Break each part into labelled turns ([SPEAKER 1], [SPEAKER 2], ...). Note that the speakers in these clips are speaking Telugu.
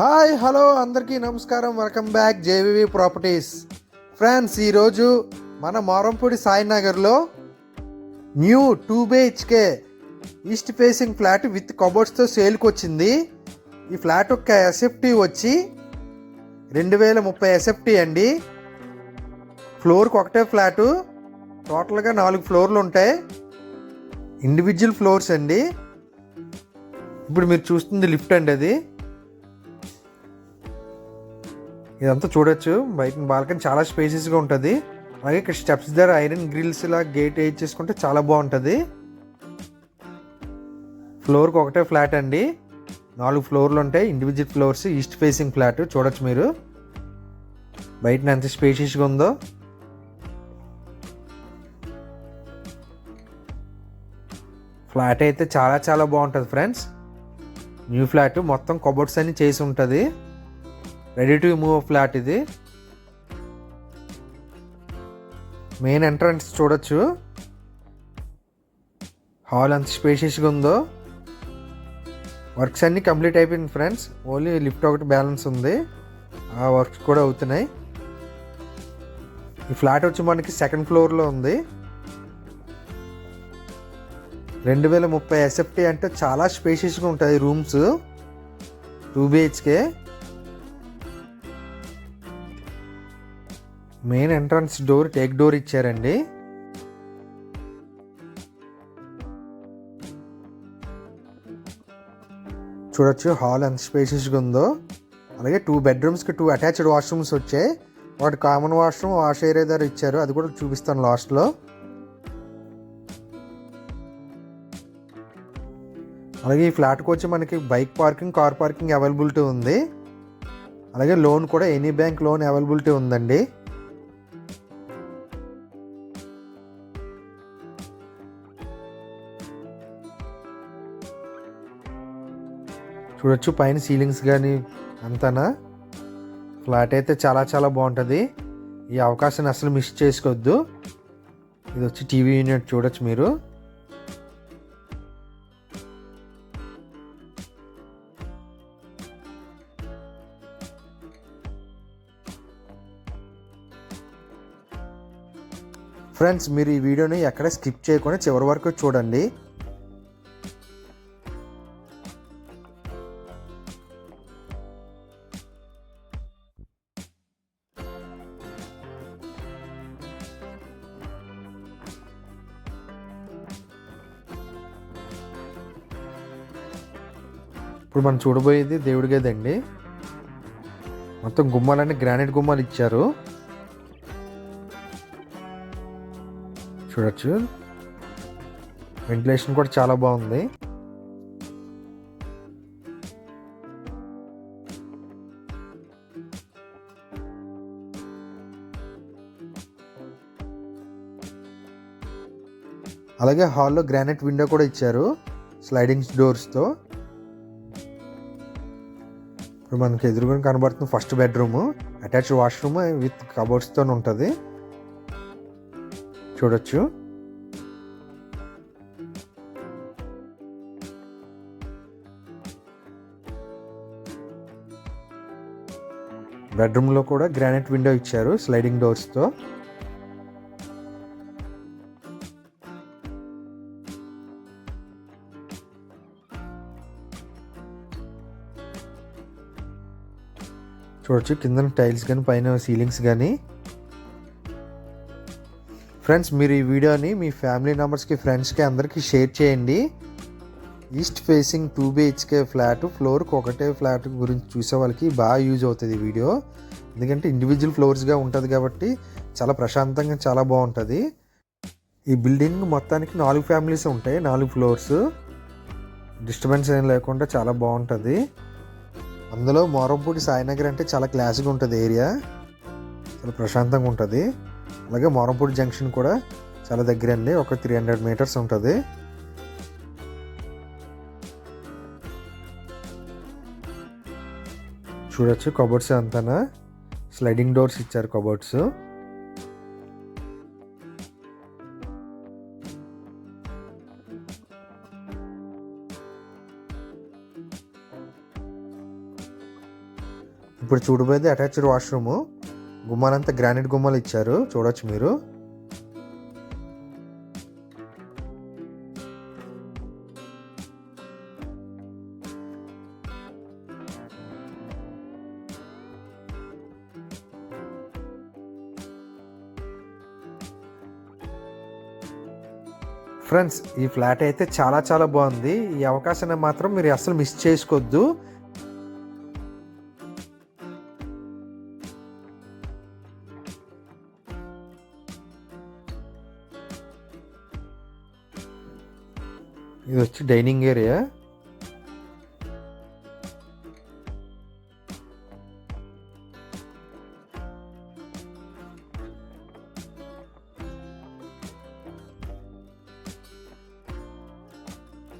[SPEAKER 1] హాయ్ హలో అందరికీ నమస్కారం. Welcome back JVV properties. Friends ఈరోజు మన Marampudi సాయినగర్లో new two BHK east facing flat with కబోర్డ్స్తో సేల్కి వచ్చింది ఈ ఫ్లాట్ యొక్క ఎస్ఎఫ్టీ వచ్చి రెండు వేల ముప్పై ఎస్ఎఫ్టీ అండి. ఫ్లోర్కి ఒకటే ఫ్లాటు. టోటల్గా నాలుగు ఫ్లోర్లు ఉంటాయి. ఇండివిజువల్ ఫ్లోర్స్ అండి. ఇప్పుడు మీరు చూస్తుంది లిఫ్ట్ అండి అది. ఇదంతా చూడొచ్చు. బయట బాల్కనీ చాలా స్పేసెస్గా ఉంటుంది. అలాగే ఇక్కడ స్టెప్స్ దగ్గర ఐరన్ గ్రిల్స్ ఇలా గేట్ వేసి చేసుకుంటే చాలా బాగుంటుంది. ఫ్లోర్కి ఒకటే ఫ్లాట్ అండి. నాలుగు ఫ్లోర్లు ఉంటాయి. Individual floors east facing flat చూడొచ్చు మీరు. బయట ఎంత స్పేషియస్గా ఉందో. ఫ్లాట్ అయితే చాలా చాలా బాగుంటుంది ఫ్రెండ్స్ న్యూ ఫ్లాట్ మొత్తం కబోర్డ్స్ అన్ని చేసి ఉంటుంది. రెడీ టు మూవ్ ఫ్లాట్ ఇది. మెయిన్ ఎంట్రన్స్ చూడొచ్చు. హాల్ ఎంత స్పేషియస్గా ఉందో. వర్క్స్ అన్నీ కంప్లీట్ అయిపోయింది ఫ్రెండ్స్ ఓన్లీ లిఫ్ట్ ఒకటి బ్యాలెన్స్ ఉంది. ఆ వర్క్స్ కూడా అవుతున్నాయి. ఈ ఫ్లాట్ వచ్చి మనకి సెకండ్ ఫ్లోర్లో ఉంది. రెండు వేల ముప్పై ఎస్ఎఫ్టీ అంటే చాలా స్పేషియస్గా ఉంటుంది rooms two BHK main entrance door teak door ఇచ్చారండి. చూడొచ్చు హాల్ ఎంత స్పేషియస్గా ఉందో. అలాగే టూ బెడ్రూమ్స్కి టూ అటాచ్డ్ వాష్రూమ్స్ వచ్చాయి. ఒకటి కామన్ వాష్రూమ్ వాష్ ఏరియా దగ్గర ఇచ్చారు. అది కూడా చూపిస్తాను లాస్ట్లో. అలాగే ఈ ఫ్లాట్కి వచ్చి మనకి bike parking car parking availability ఉంది. అలాగే లోన్ కూడా ఎనీ బ్యాంక్ లోన్ అవైలబిలిటీ ఉందండి. చూడొచ్చు పైన సీలింగ్స్ కానీ అంతానా? ఫ్లాట్ అయితే చాలా చాలా బాగుంటుంది. ఈ అవకాశాన్ని అసలు మిస్ చేసుకోవద్దు. ఇది వచ్చి టీవీ యూనిట్ చూడొచ్చు మీరు. ఫ్రెండ్స్ మీరు ఈ వీడియోని ఎక్కడ స్కిప్ చేయకుండా చివరి వరకు చూడండి. ఇప్పుడు మనం చూడబోయేది దేవుడి గది అండి. మొత్తం గుమ్మాలన్నీ గ్రానైట్ గుమ్మాలు ఇచ్చారు. చూడొచ్చు. వెంటిలేషన్ కూడా చాలా బాగుంది. అలాగే హాల్లో గ్రానైట్ విండో కూడా ఇచ్చారు. స్లైడింగ్ డోర్స్తో ఇప్పుడు మనకి ఎదురుగా కనబడుతుంది first bedroom attached washroom with కబోర్డ్స్తో ఉంటుంది. చూడొచ్చు. బెడ్రూమ్లో కూడా గ్రానైట్ విండో ఇచ్చారు స్లైడింగ్ డోర్స్తో చూడొచ్చు కింద టైల్స్ కానీ పైన సీలింగ్స్ కానీ. ఫ్రెండ్స్ మీరు ఈ వీడియోని మీ ఫ్యామిలీ మెంబర్స్కి ఫ్రెండ్స్కి అందరికీ షేర్ చేయండి. East facing two BHK flat ఫ్లోర్కి ఒకటే ఫ్లాట్ గురించి చూసే వాళ్ళకి బాగా యూజ్ అవుతుంది ఈ వీడియో. ఎందుకంటే ఇండివిజువల్ ఫ్లోర్స్గా ఉంటుంది కాబట్టి చాలా ప్రశాంతంగా చాలా బాగుంటుంది. ఈ బిల్డింగ్ మొత్తానికి నాలుగు ఫ్యామిలీస్ ఉంటాయి నాలుగు ఫ్లోర్స్. డిస్టర్బెన్స్ ఏం లేకుండా చాలా బాగుంటుంది. అందులో మోరంపూడి సాయినగర్ అంటే చాలా క్లాసిక్గా ఉంటుంది ఏరియా చాలా ప్రశాంతంగా ఉంటుంది. అలాగే మోరంపూడి జంక్షన్ కూడా చాలా దగ్గర అండి ఒక త్రీ హండ్రెడ్ మీటర్స్ ఉంటుంది. చూడొచ్చు కబోర్డ్స్ అంతానా? స్లైడింగ్ డోర్స్ ఇచ్చారు కబోర్డ్స్ ఇప్పుడు చూడబోయేది అటాచ్డ్ వాష్రూమ్. గుమ్మాలంతా గ్రానైట్ గుమ్మాలు ఇచ్చారు. చూడొచ్చు మీరు. ఫ్రెండ్స్ ఈ ఫ్లాట్ అయితే చాలా చాలా బాగుంది. ఈ అవకాశాన్ని మాత్రం మీరు అసలు మిస్ చేసుకోవద్దు. ఇది వచ్చి డైనింగ్ ఏరియా.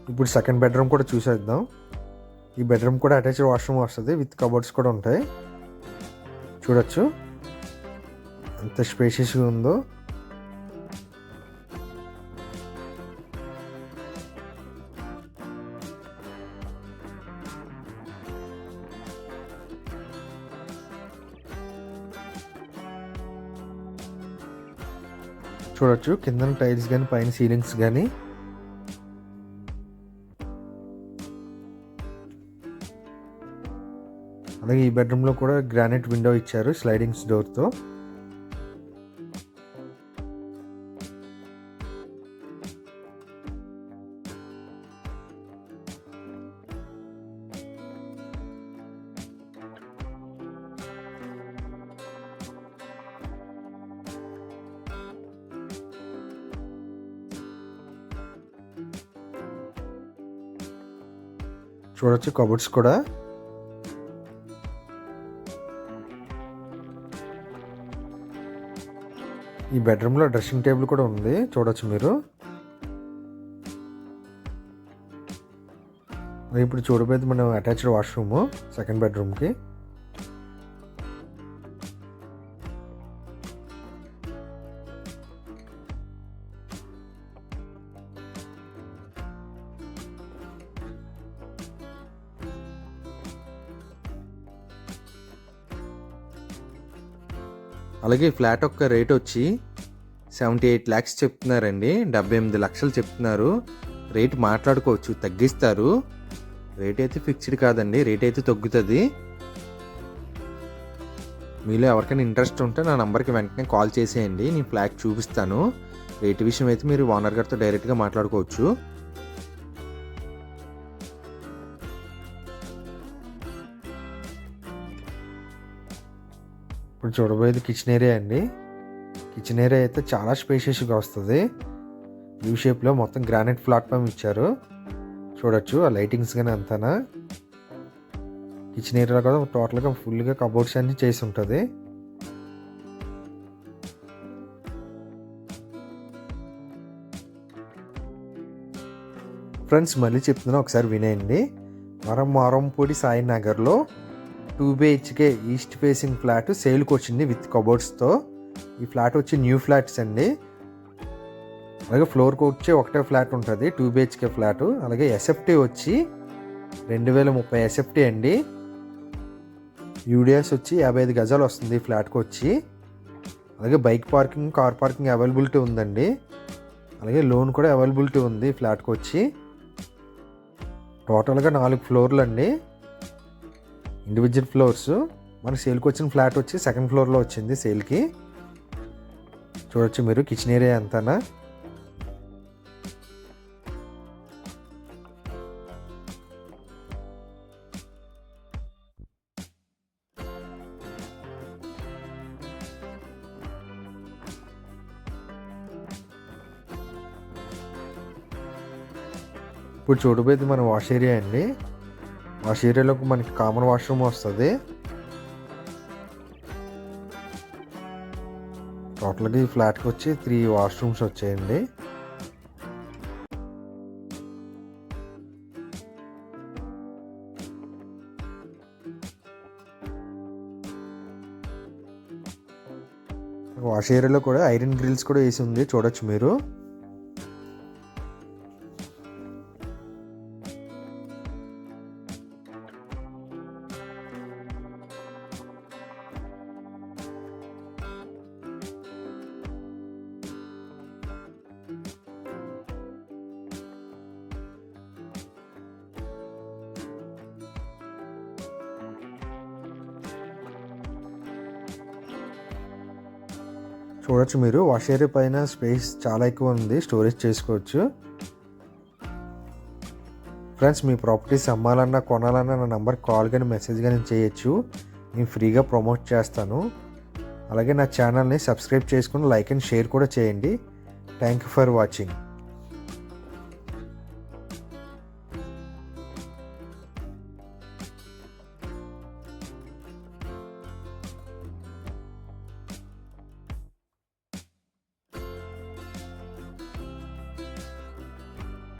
[SPEAKER 1] ఇప్పుడు సెకండ్ బెడ్రూమ్ కూడా చూసేద్దాం. ఈ బెడ్రూమ్ కూడా అటాచ్డ్ వాష్రూమ్ వస్తుంది విత్ కబోర్డ్స్ కూడా ఉంటాయి. చూడొచ్చు. ఎంత స్పేషియస్గా ఉందో. చూడొచ్చు. కింద టైల్స్ కానీ పైన సీలింగ్స్ కానీ అలాగే ఈ బెడ్రూమ్లో కూడా గ్రానైట్ విండో ఇచ్చారు స్లైడింగ్స్ డోర్తో. చూడొచ్చు కబోర్డ్స్ కూడా. ఈ బెడ్రూమ్లో డ్రెస్సింగ్ టేబుల్ కూడా ఉంది చూడొచ్చు మీరు. ఇప్పుడు చూడబోయేది మనం అటాచ్డ్ వాష్రూమ్ సెకండ్ బెడ్రూమ్కి అలాగే ఫ్లాట్ యొక్క రేట్ వచ్చి సెవెంటీ ఎయిట్ ల్యాక్స్ చెప్తున్నారండి. డెబ్బై ఎనిమిది లక్షలు చెప్తున్నారు. రేట్ మాట్లాడుకోవచ్చు తగ్గిస్తారు. రేట్ అయితే ఫిక్స్డ్ కాదండి రేట్ అయితే తగ్గుతుంది. మీలో ఎవరికైనా ఇంట్రెస్ట్ ఉంటే నా నెంబర్కి వెంటనే కాల్ చేసేయండి నేను ఫ్లాట్ చూపిస్తాను. రేట్ విషయం అయితే మీరు ఓనర్ గారితో డైరెక్ట్గా మాట్లాడుకోవచ్చు. ఇప్పుడు చూడబోయేది కిచెన్ ఏరియా అండి. కిచెన్ ఏరియా అయితే చాలా స్పేషియస్గా వస్తుంది. యూ షేప్లో మొత్తం గ్రానైట్ ప్లాట్ఫామ్ ఇచ్చారు. చూడొచ్చు ఆ లైటింగ్స్ కానీ అంతానా. కిచెన్ ఏరియాలో కూడా టోటల్గా ఫుల్గా కబోర్డ్స్ అన్నీ చేసి ఉంటుంది. ఫ్రెండ్స్ మళ్ళీ చెప్తున్నా ఒకసారి వినేయండి మరం మారంపూడి సాయి నగర్లో two BHK east facing flat సేల్కి వచ్చింది విత్ కబోర్డ్స్తో. ఈ ఫ్లాట్ వచ్చి న్యూ ఫ్లాట్స్ అండి. అలాగే ఫ్లోర్కి వచ్చి ఒకటే ఫ్లాట్ ఉంటుంది టూ బిహెచ్కే ఫ్లాట్. అలాగే ఎస్ఎఫ్టీ వచ్చి రెండు వేల ముప్పై ఎస్ఎఫ్టీ అండి. యూడిఎస్ వచ్చి యాభై ఐదు గజాలు వస్తుంది ఈ ఫ్లాట్కి వచ్చి. అలాగే bike parking car parking availability ఉందండి. అలాగే లోన్ కూడా అవైలబిలిటీ ఉంది ఫ్లాట్కి వచ్చి. టోటల్గా నాలుగు ఫ్లోర్లు అండి. ఇండివిజువల్ ఫ్లోర్స్ మన సేల్కి వచ్చిన ఫ్లాట్ వచ్చి సెకండ్ ఫ్లోర్లో వచ్చింది సేల్కి చూడొచ్చు మీరు కిచెన్ ఏరియా అంతానా ఇప్పుడు చూడబోయేది మన వాష్ ఏరియా అండి. వాష్ ఏరియాలోకి మనకి కామన్ వాష్రూమ్ వస్తుంది. టోటల్గా ఈ ఫ్లాట్కి వచ్చి త్రీ వాష్రూమ్స్ వచ్చాయండి. వాష్ ఏరియాలో కూడా ఐరన్ గ్రిల్స్ కూడా వేసి ఉంది చూడొచ్చు మీరు. చూడొచ్చు మీరు. వాష్ ఏరియా పైన స్పేస్ చాలా ఎక్కువ ఉంది. స్టోరేజ్ చేసుకోవచ్చు. ఫ్రెండ్స్ మీ ప్రాపర్టీస్ అమ్మాలన్నా కొనాలన్నా నా నెంబర్ కాల్ కానీ మెసేజ్ కానీ చేయొచ్చు. నేను ఫ్రీగా ప్రమోట్ చేస్తాను. అలాగే నా ఛానల్ని సబ్స్క్రైబ్ చేసుకుని లైక్ అండ్ షేర్ కూడా చేయండి. Thank you for watching.